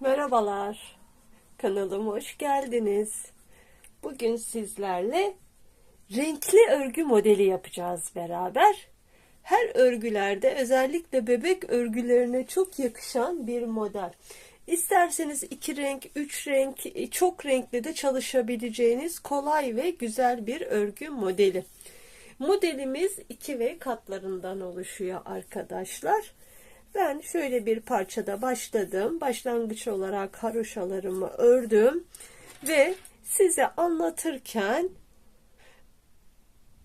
Merhabalar. Kanalıma hoş geldiniz. Bugün sizlerle renkli örgü modeli yapacağız beraber. Her örgülerde özellikle bebek örgülerine çok yakışan bir model. İsterseniz iki renk, üç renk, çok renkli de çalışabileceğiniz kolay ve güzel bir örgü modeli. Modelimiz iki ve katlarından oluşuyor arkadaşlar. Ben şöyle bir parçada başladım. Başlangıç olarak haroşalarımı ördüm ve size anlatırken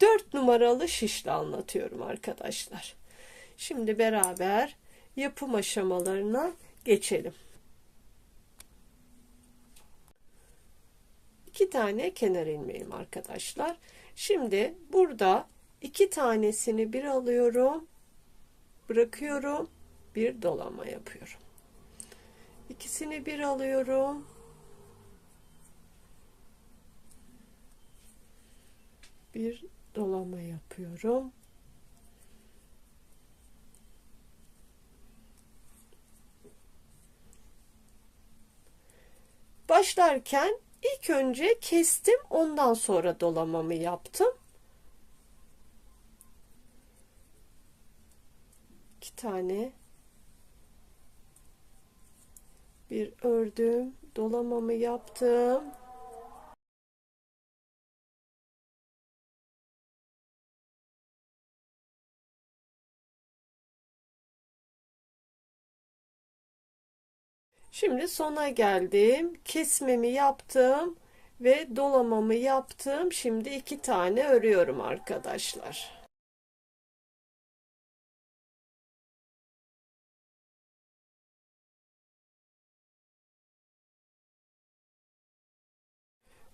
4 numaralı şişle anlatıyorum arkadaşlar. Şimdi beraber yapım aşamalarına geçelim. İki tane kenar ilmeğim arkadaşlar. Şimdi burada iki tanesini bir alıyorum, bırakıyorum, bir dolama yapıyorum. İkisini bir alıyorum. Bir dolama yapıyorum. Başlarken ilk önce kestim, ondan sonra dolamamı yaptım. İki tane bir ördüm, dolamamı yaptım. Şimdi sona geldim. Kesmemi yaptım ve dolamamı yaptım. Şimdi iki tane örüyorum arkadaşlar.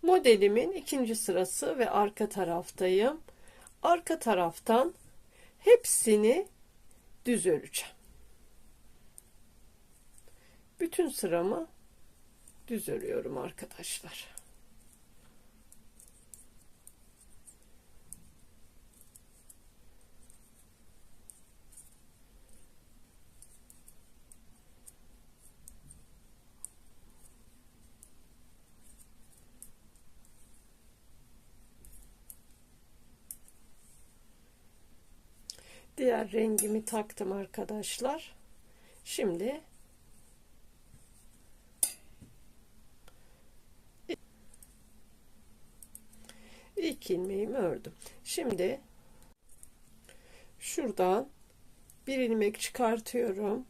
Modelimin ikinci sırası ve arka taraftayım. Arka taraftan hepsini düz öreceğim. Bütün sıramı düz örüyorum arkadaşlar. Diğer rengimi taktım arkadaşlar. Şimdi ilk ilmeğimi ördüm. Şimdi şuradan bir ilmek çıkartıyorum.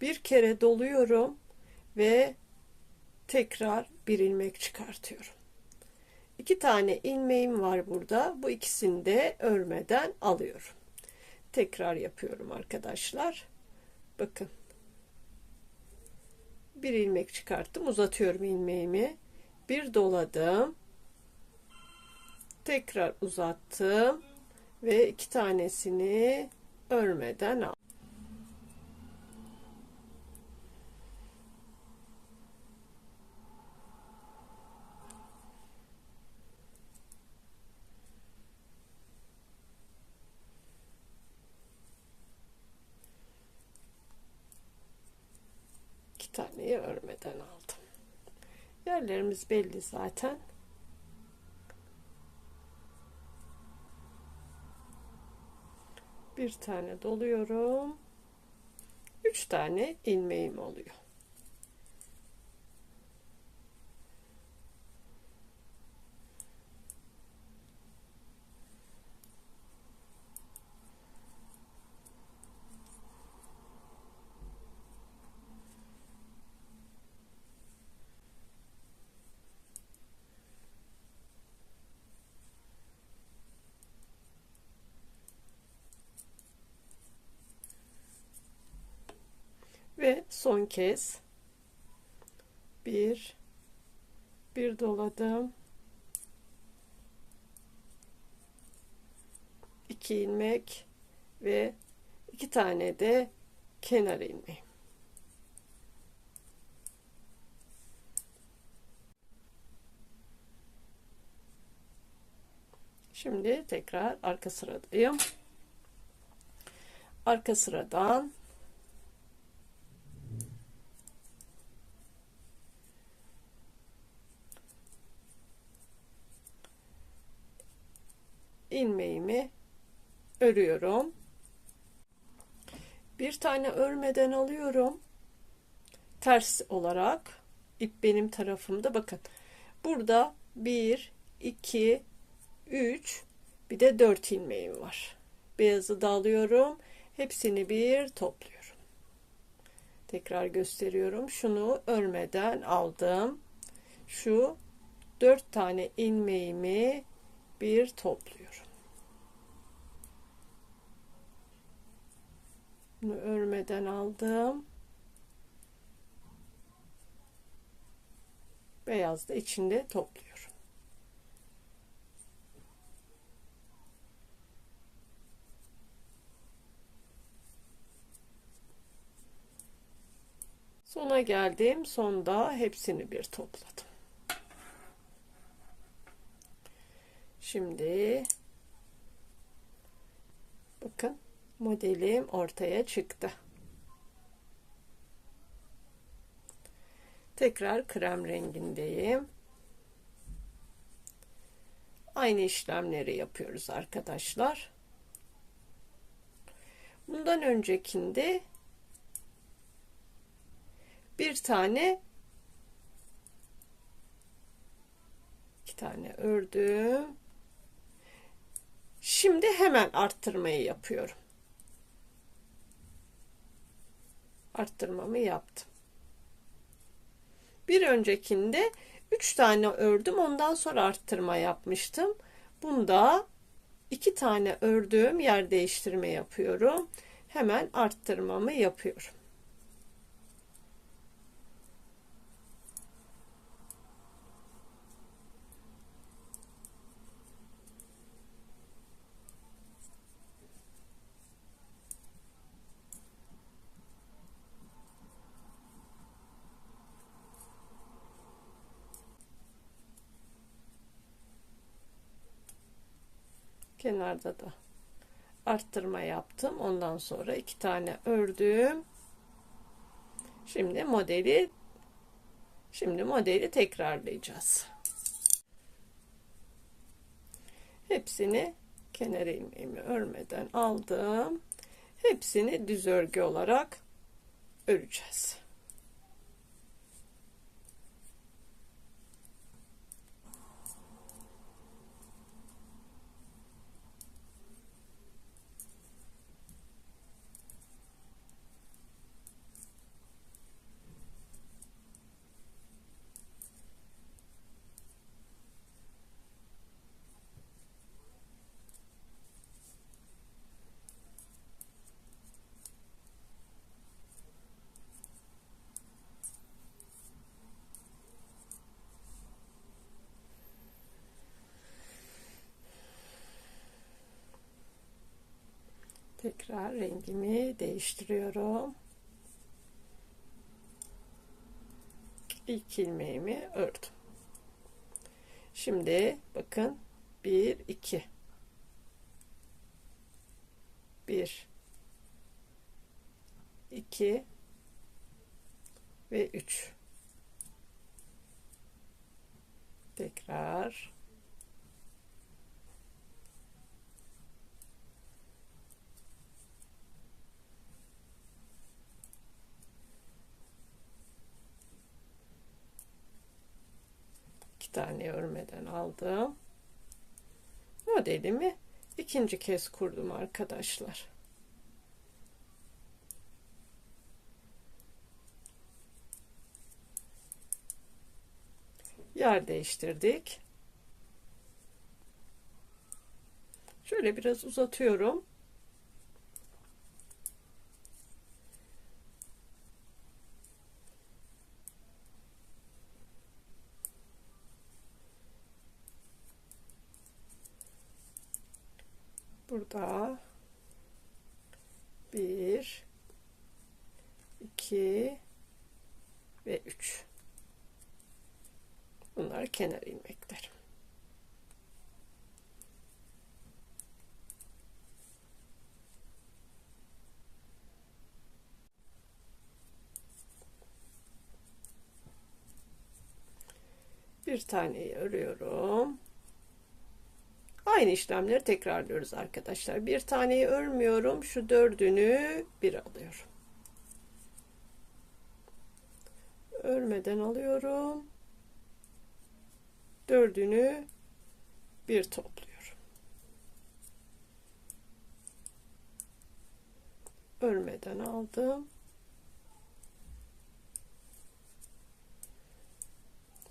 Bir kere doluyorum ve tekrar bir ilmek çıkartıyorum. İki tane ilmeğim var burada. Bu ikisini de örmeden alıyorum. Tekrar yapıyorum arkadaşlar. Bakın. Bir ilmek çıkarttım. Uzatıyorum ilmeğimi. Bir doladım. Tekrar uzattım. Ve iki tanesini örmeden aldım. İki taneyi örmeden aldım. Yerlerimiz belli zaten. Bir tane doluyorum. Üç tane ilmeğim oluyor. ve son kez. Bir. Bir doladım. İki ilmek ve iki tane de kenar ilmeği. Şimdi tekrar arka sıradayım. Arka sıradan ilmeğimi örüyorum. Bir tane örmeden alıyorum. Ters olarak ip benim tarafımda bakın. Burada 1 2 3 bir de 4 ilmeğim var. Beyazı da alıyorum. Hepsini bir topluyorum. Tekrar gösteriyorum. Şunu örmeden aldım. Şu 4 tane ilmeğimi bir topluyorum. Bunu örmeden aldım. Beyaz da içinde topluyorum. Sona geldim. Sonda hepsini bir topladım. Şimdi bakın modelim ortaya çıktı. Tekrar krem rengindeyim. Aynı işlemleri yapıyoruz arkadaşlar. Bundan öncekinde bir tane iki tane ördüm. Şimdi hemen arttırmayı yapıyorum. Arttırmamı yaptım. Bir öncekinde 3 tane ördüm. Ondan sonra arttırma yapmıştım. Bunda 2 tane ördüğüm yer değiştirme yapıyorum. Hemen arttırmamı yapıyorum. Kenarda da arttırma yaptım. Ondan sonra iki tane ördüm. Şimdi modeli şimdi modeli tekrarlayacağız. Hepsini kenar ilmeğimi örmeden aldım. Hepsini düz örgü olarak öreceğiz. Tekrar rengimi değiştiriyorum. İlk ilmeğimi ördüm. Şimdi bakın 1 2 1 2 ve 3 tekrar tane örmeden aldım. Modelimi ikinci kez kurdum arkadaşlar. Yer değiştirdik. Şöyle biraz uzatıyorum. Burada. Bir iki ve üç. Bunlar kenar ilmekler. Bir taneyi örüyorum Aynı işlemleri tekrarlıyoruz arkadaşlar. Bir taneyi örmüyorum. Şu dördünü bir alıyorum. Örmeden alıyorum. Dördünü bir topluyorum. Örmeden aldım.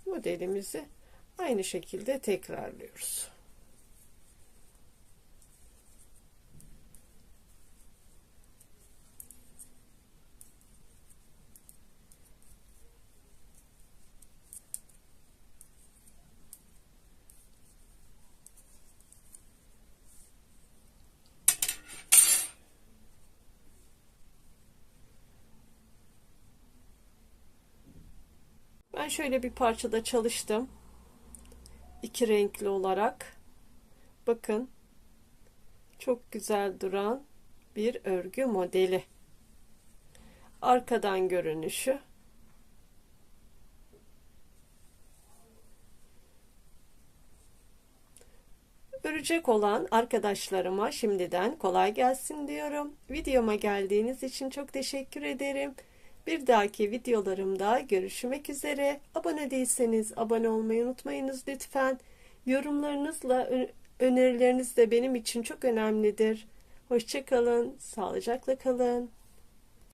Modelimizi aynı şekilde tekrarlıyoruz. Ben şöyle bir parçada çalıştım. İki renkli olarak. Bakın. Çok güzel duran bir örgü modeli. Arkadan görünüşü. Örecek olan arkadaşlarıma şimdiden kolay gelsin diyorum. Videoma geldiğiniz için çok teşekkür ederim. Bir dahaki videolarımda görüşmek üzere. Abone değilseniz abone olmayı unutmayınız lütfen. Yorumlarınızla önerileriniz de benim için çok önemlidir. Hoşçakalın, sağlıcakla kalın.